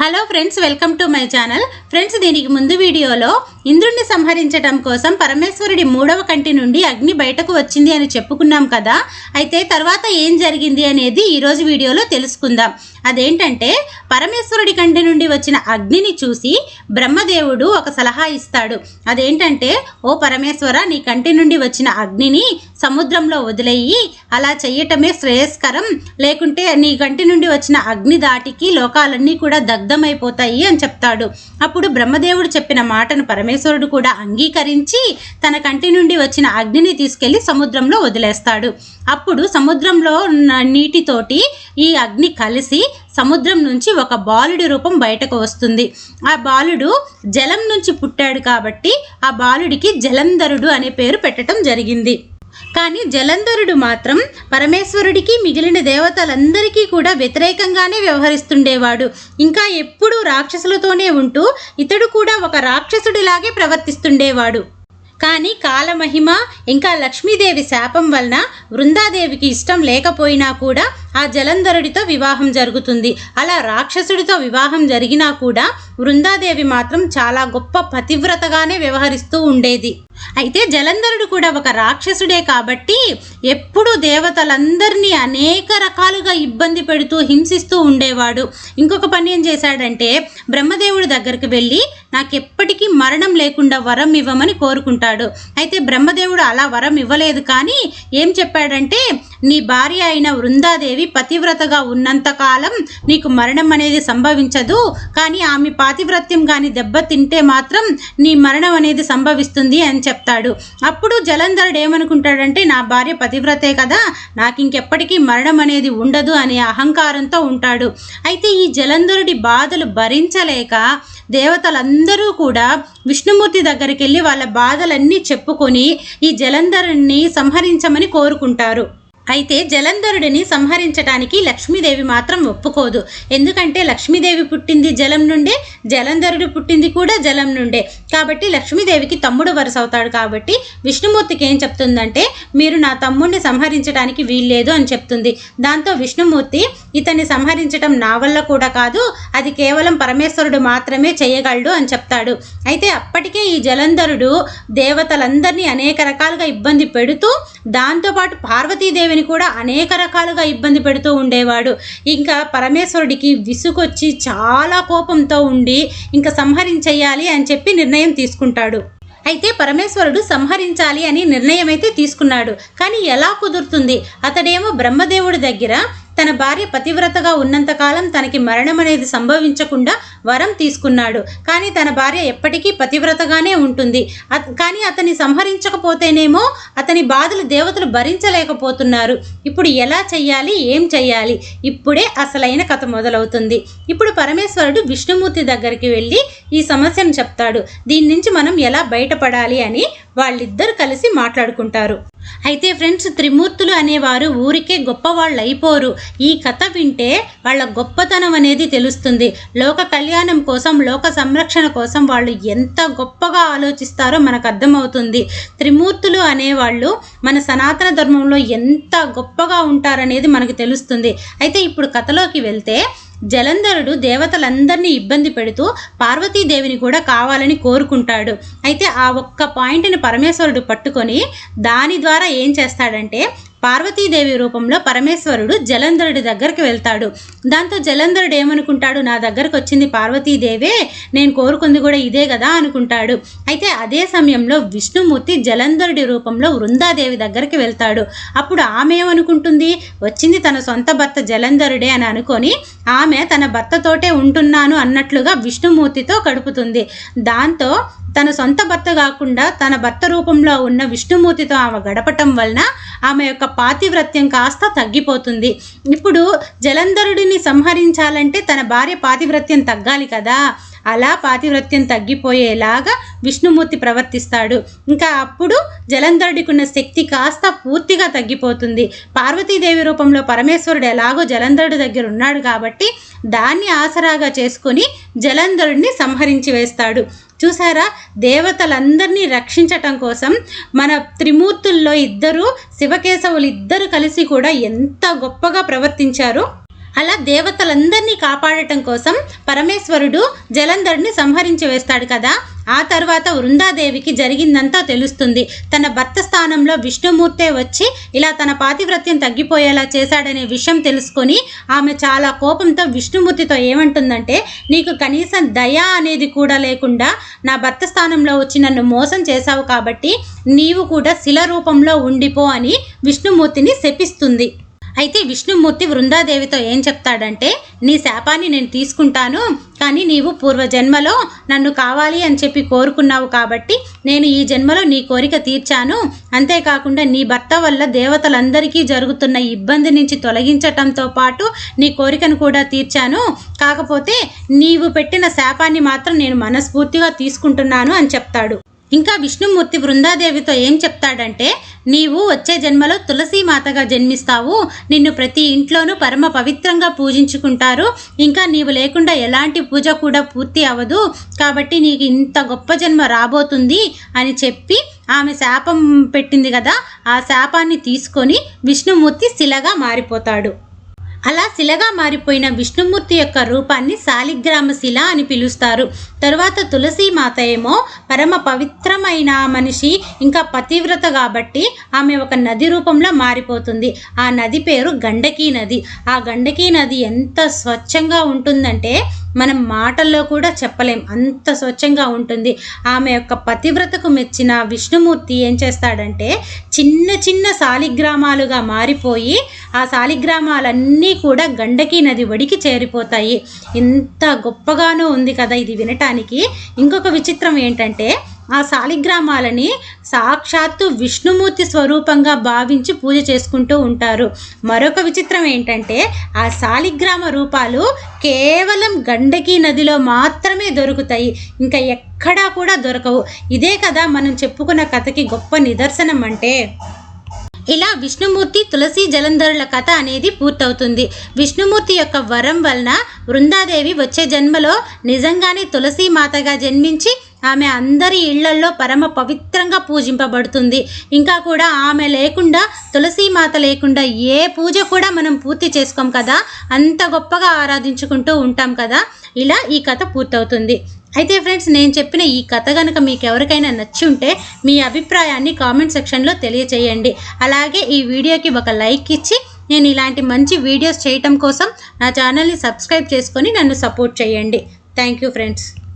Hello friends welcome to my channel friends దీనికి ముందు వీడియోలో ఇంద్రుణ్ణి సంహరించటం కోసం పరమేశ్వరుడి మూడవ కంటి నుండి అగ్ని బయటకు వచ్చింది అని చెప్పుకున్నాం కదా. అయితే తర్వాత ఏం జరిగింది అనేది ఈరోజు వీడియోలో తెలుసుకుందాం. అదేంటంటే పరమేశ్వరుడి కంటి నుండి వచ్చిన అగ్నిని చూసి బ్రహ్మదేవుడు ఒక సలహా ఇస్తాడు. అదేంటంటే ఓ పరమేశ్వర నీ కంటి నుండి వచ్చిన అగ్నిని సముద్రంలో వదిలేయి. అలా చెయ్యటమే శ్రేయస్కరం. లేకుంటే నీ కంటి నుండి వచ్చిన అగ్ని దాటికి లోకాలన్నీ కూడా దగ్ధమైపోతాయి అని చెప్తాడు. అప్పుడు బ్రహ్మదేవుడు చెప్పిన మాటను పరమేశ్వరుడు కూడా అంగీకరించి తన కంటి నుండి వచ్చిన అగ్నిని తీసుకెళ్ళి సముద్రంలో వదిలేస్తాడు. అప్పుడు సముద్రంలో నీటితోటి ఈ అగ్ని కలిసి సముద్రం నుంచి ఒక బాలుడి రూపం బయటకు వస్తుంది. ఆ బాలుడు జలం నుంచి పుట్టాడు కాబట్టి ఆ బాలుడికి జలంధరుడు అనే పేరు పెట్టడం జరిగింది. కానీ జలంధరుడు మాత్రం పరమేశ్వరుడికి మిగిలిన దేవతలందరికీ కూడా వ్యతిరేకంగానే వ్యవహరిస్తుండేవాడు. ఇంకా ఎప్పుడూ రాక్షసులతోనే ఉంటూ ఇతడు కూడా ఒక రాక్షసుడిలాగే ప్రవర్తిస్తుండేవాడు. కానీ కాలమహిమ ఇంకా లక్ష్మీదేవి శాపం వలన వృందాదేవికి ఇష్టం లేకపోయినా కూడా ఆ జలంధరుడితో వివాహం జరుగుతుంది. అలా రాక్షసుడితో వివాహం జరిగినా కూడా వృందాదేవి మాత్రం చాలా గొప్ప పతివ్రతగానే వ్యవహరిస్తూ ఉండేది. అయితే జలంధరుడు కూడా ఒక రాక్షసుడే కాబట్టి ఎప్పుడు దేవతలందరినీ అనేక రకాలుగా ఇబ్బంది పెడుతూ హింసిస్తూ ఉండేవాడు. ఇంకొక పని ఏం చేశాడంటే బ్రహ్మదేవుడి దగ్గరికి వెళ్ళి నాకు ఎప్పటికీ మరణం లేకుండా వరం ఇవ్వమని కోరుకుంటాడు. అయితే బ్రహ్మదేవుడు అలా వరం ఇవ్వలేదు కానీ ఏం చెప్పాడంటే నీ భార్య అయిన వృందాదేవి పతివ్రతగా ఉన్నంతకాలం నీకు మరణం అనేది సంభవించదు. కానీ ఆమె పాతివ్రత్యం కానీ దెబ్బతింటే మాత్రం నీ మరణం అనేది సంభవిస్తుంది అని చెప్తాడు. అప్పుడు జలంధరుడు ఏమనుకుంటాడంటే నా భార్య పతివ్రతే కదా నాకు ఇంకెప్పటికీ మరణం అనేది ఉండదు అనే అహంకారంతో ఉంటాడు. అయితే ఈ జలంధరుడి బాధలు భరించలేక దేవతలందరూ కూడా విష్ణుమూర్తి దగ్గరికి వెళ్ళి వాళ్ళ బాధలన్నీ చెప్పుకొని ఈ జలంధరుణ్ణి సంహరించమని కోరుకుంటారు. అయితే జలంధరుడిని సంహరించడానికి లక్ష్మీదేవి మాత్రం ఒప్పుకోదు. ఎందుకంటే లక్ష్మీదేవి పుట్టింది జలం నుండే జలంధరుడు పుట్టింది కూడా జలం నుండే. కాబట్టి లక్ష్మీదేవికి తమ్ముడు వరుస అవుతాడు కాబట్టి విష్ణుమూర్తికి ఏం చెప్తుందంటే మీరు నా తమ్ముడిని సంహరించడానికి వీల్లేదు అని చెప్తుంది. దాంతో విష్ణుమూర్తి ఇతన్ని సంహరించడం నా వల్ల కూడా కాదు అది కేవలం పరమేశ్వరుడు మాత్రమే చేయగలడు అని చెప్తాడు. అయితే అప్పటికే ఈ జలంధరుడు దేవతలందరినీ అనేక రకాలుగా ఇబ్బంది పెడుతూ దాంతోపాటు పార్వతీదేవిని కూడా అనేక రకాలుగా ఇబ్బంది పెడుతూ ఉండేవాడు. ఇంకా పరమేశ్వరుడికి విసుగొచ్చి చాలా కోపంతో ఉండి ఇంకా సంహరించేయాలి అని చెప్పి నిర్ణయం తీసుకుంటాడు. అయితే పరమేశ్వరుడు సంహరించాలి అని నిర్ణయం అయితే తీసుకున్నాడు. కానీ ఎలా కుదురుతుంది? అతడేమో బ్రహ్మదేవుడి దగ్గర తన భార్య పతివ్రతగా ఉన్నంతకాలం తనకి మరణం అనేది సంభవించకుండా వరం తీసుకున్నాడు. కానీ తన భార్య ఎప్పటికీ పతివ్రతగానే ఉంటుంది. కానీ అతన్ని సంహరించకపోతేనేమో అతని బాధలు దేవతలు భరించలేకపోతున్నారు. ఇప్పుడు ఎలా చెయ్యాలి? ఏం చెయ్యాలి? ఇప్పుడే అసలైన కథ మొదలవుతుంది. ఇప్పుడు పరమేశ్వరుడు విష్ణుమూర్తి దగ్గరికి వెళ్ళి ఈ సమస్యను చెప్తాడు. దీని నుంచి మనం ఎలా బయటపడాలి అని వాళ్ళిద్దరు కలిసి మాట్లాడుకుంటారు. అయితే ఫ్రెండ్స్ త్రిమూర్తులు అనేవారు ఊరికే గొప్పవాళ్ళు అయిపోరు ఈ కథ వింటే వాళ్ళ గొప్పతనం అనేది తెలుస్తుంది. లోక కళ్యాణం కోసం లోక సంరక్షణ కోసం వాళ్ళు ఎంత గొప్పగా ఆలోచిస్తారో మనకు అర్థమవుతుంది. త్రిమూర్తులు అనేవాళ్ళు మన సనాతన ధర్మంలో ఎంత గొప్పగా ఉంటారనేది మనకు తెలుస్తుంది. అయితే ఇప్పుడు కథలోకి వెళ్తే జలంధరుడు దేవతలందరినీ ఇబ్బంది పెడుతూ పార్వతీదేవిని కూడా కావాలని కోరుకుంటాడు. అయితే ఆ ఒక్క పాయింట్ని పరమేశ్వరుడు పట్టుకొని దాని ద్వారా ఏం చేస్తాడంటే పార్వతీదేవి రూపంలో పరమేశ్వరుడు జలంధరుడి దగ్గరికి వెళ్తాడు. దాంతో జలంధరుడు ఏమనుకుంటాడు? నా దగ్గరకు వచ్చింది పార్వతీదేవే నేను కోరుకుంది కూడా ఇదే కదా అనుకుంటాడు. అయితే అదే సమయంలో విష్ణుమూర్తి జలంధరుడి రూపంలో వృందాదేవి దగ్గరికి వెళ్తాడు. అప్పుడు ఆమె ఏమనుకుంటుంది? వచ్చింది తన సొంత భర్త జలంధరుడే అని అనుకొని ఆమె తన భర్తతోటే ఉంటున్నాను అన్నట్లుగా విష్ణుమూర్తితో గడుపుతుంది. దాంతో తన సొంత భర్త కాకుండా తన భర్త రూపంలో ఉన్న విష్ణుమూర్తితో ఆమె గడపటం వలన ఆమె యొక్క పాతివ్రత్యం కాస్త తగ్గిపోతుంది. ఇప్పుడు జలంధరుడిని సంహరించాలంటే తన భార్య పాతివ్రత్యం తగ్గాలి కదా. అలా పాతివ్రత్యం తగ్గిపోయేలాగా విష్ణుమూర్తి ప్రవర్తిస్తాడు. ఇంకా అప్పుడు జలంధరుడికి ఉన్న శక్తి కాస్త పూర్తిగా తగ్గిపోతుంది. పార్వతీదేవి రూపంలో పరమేశ్వరుడు ఎలాగో జలంధరుడి దగ్గర ఉన్నాడు కాబట్టి దాన్ని ఆసరాగా చేసుకొని జలంధరుడిని సంహరించి వేస్తాడు. చూసారా? దేవతలందరినీ రక్షించటం కోసం మన త్రిమూర్తుల్లో ఇద్దరు శివకేశవులు ఇద్దరు కలిసి కూడా ఎంత గొప్పగా ప్రవర్తించారు. అలా దేవతలందరినీ కాపాడటం కోసం పరమేశ్వరుడు జలంధరుని సంహరించి వేస్తాడు కదా. ఆ తర్వాత వృందాదేవికి జరిగిందంతా తెలుస్తుంది. తన భర్త స్థానంలో విష్ణుమూర్తే వచ్చి ఇలా తన పాతివ్రత్యం తగ్గిపోయేలా చేశాడనే విషయం తెలుసుకొని ఆమె చాలా కోపంతో విష్ణుమూర్తితో ఏమంటుందంటే నీకు కనీసం దయ అనేది కూడా లేకుండా నా భర్త స్థానంలో వచ్చి నన్ను మోసం చేశావు కాబట్టి నీవు కూడా శిల రూపంలో ఉండిపో అని విష్ణుమూర్తిని శపిస్తుంది. అయితే విష్ణుమూర్తి వృందాదేవితో ఏం చెప్తాడంటే నీ శాపాన్ని నేను తీసుకుంటాను కానీ నీవు పూర్వజన్మలో నన్ను కావాలి అని చెప్పి కోరుకున్నావు కాబట్టి నేను ఈ జన్మలో నీ కోరిక తీర్చాను. అంతేకాకుండా నీ భర్త వల్ల దేవతలందరికీ జరుగుతున్న ఇబ్బంది నుంచి తొలగించటంతో పాటు నీ కోరికను కూడా తీర్చాను. కాకపోతే నీవు పెట్టిన శాపాన్ని మాత్రం నేను మనస్ఫూర్తిగా తీసుకుంటున్నాను అని చెప్తాడు. ఇంకా విష్ణుమూర్తి బృందాదేవితో ఏం చెప్తాడంటే నీవు వచ్చే జన్మలో తులసి మాతగా జన్మిస్తావు. నిన్ను ప్రతి ఇంట్లోనూ పరమ పవిత్రంగా పూజించుకుంటారు. ఇంకా నీవు లేకుండా ఎలాంటి పూజ కూడా పూర్తి అవ్వదు కాబట్టి నీకు ఇంత గొప్ప జన్మ రాబోతుంది అని చెప్పి ఆమె శాపం పెట్టింది కదా ఆ శాపాన్ని తీసుకొని విష్ణుమూర్తి శిలగా మారిపోతాడు. అలా శిలగా మారిపోయిన విష్ణుమూర్తి యొక్క రూపాన్ని శాలిగ్రామ శిల అని పిలుస్తారు. తరువాత తులసి మాత ఏమో పరమ పవిత్రమైన మనిషి ఇంకా పతివ్రత కాబట్టి ఆమె ఒక నది రూపంలో మారిపోతుంది. ఆ నది పేరు గండకీ నది. ఆ గండకీ నది ఎంత స్వచ్ఛంగా ఉంటుందంటే మనం మాటల్లో కూడా చెప్పలేం. అంత స్వచ్ఛంగా ఉంటుంది. ఆమె యొక్క పతివ్రతకు మెచ్చిన విష్ణుమూర్తి ఏం చేస్తాడంటే చిన్న చిన్న శాలిగ్రామాలుగా మారిపోయి ఆ శాలిగ్రామాలన్నీ కూడా గండకీ నది ఒడికి చేరిపోతాయి. ఎంత గొప్పగానో ఉంది కదా ఇది వినటానికి. ఇంకొక విచిత్రం ఏంటంటే ఆ శాలిగ్రామాలని సాక్షాత్తు విష్ణుమూర్తి స్వరూపంగా భావించి పూజ చేసుకుంటూ ఉంటారు. మరొక విచిత్రం ఏంటంటే ఆ శాలిగ్రామ రూపాలు కేవలం గండకీ నదిలో మాత్రమే దొరుకుతాయి. ఇంకా ఎక్కడా కూడా దొరకవు. ఇదే కదా మనం చెప్పుకున్న కథకి గొప్ప నిదర్శనం అంటే ఇలా విష్ణుమూర్తి తులసి జలంధరుల కథ అనేది పూర్తవుతుంది. విష్ణుమూర్తి యొక్క వరం వలన వృందాదేవి వచ్చే జన్మలో నిజంగానే తులసి మాతగా జన్మించి ఆమె అందరి ఇళ్ళల్లో పరమ పవిత్రంగా పూజింపబడుతుంది. ఇంకా కూడా ఆమె లేకుండా తులసీమాత లేకుండా ఏ పూజ కూడా మనం పూర్తి చేసుకోం కదా? అంత గొప్పగా ఆరాధించుకుంటూ ఉంటాం కదా? ఇలా ఈ కథ పూర్తవుతుంది. అయితే ఫ్రెండ్స్ నేను చెప్పిన ఈ కథ కనుక మీకు ఎవరికైనా నచ్చి ఉంటే మీ అభిప్రాయాన్ని కామెంట్ సెక్షన్లో తెలియచేయండి. అలాగే ఈ వీడియోకి ఒక లైక్ ఇచ్చి నేను ఇలాంటి మంచి వీడియోస్ చేయటం కోసం నా ఛానల్ని సబ్స్క్రైబ్ చేసుకొని నన్ను సపోర్ట్ చేయండి. Thank you friends.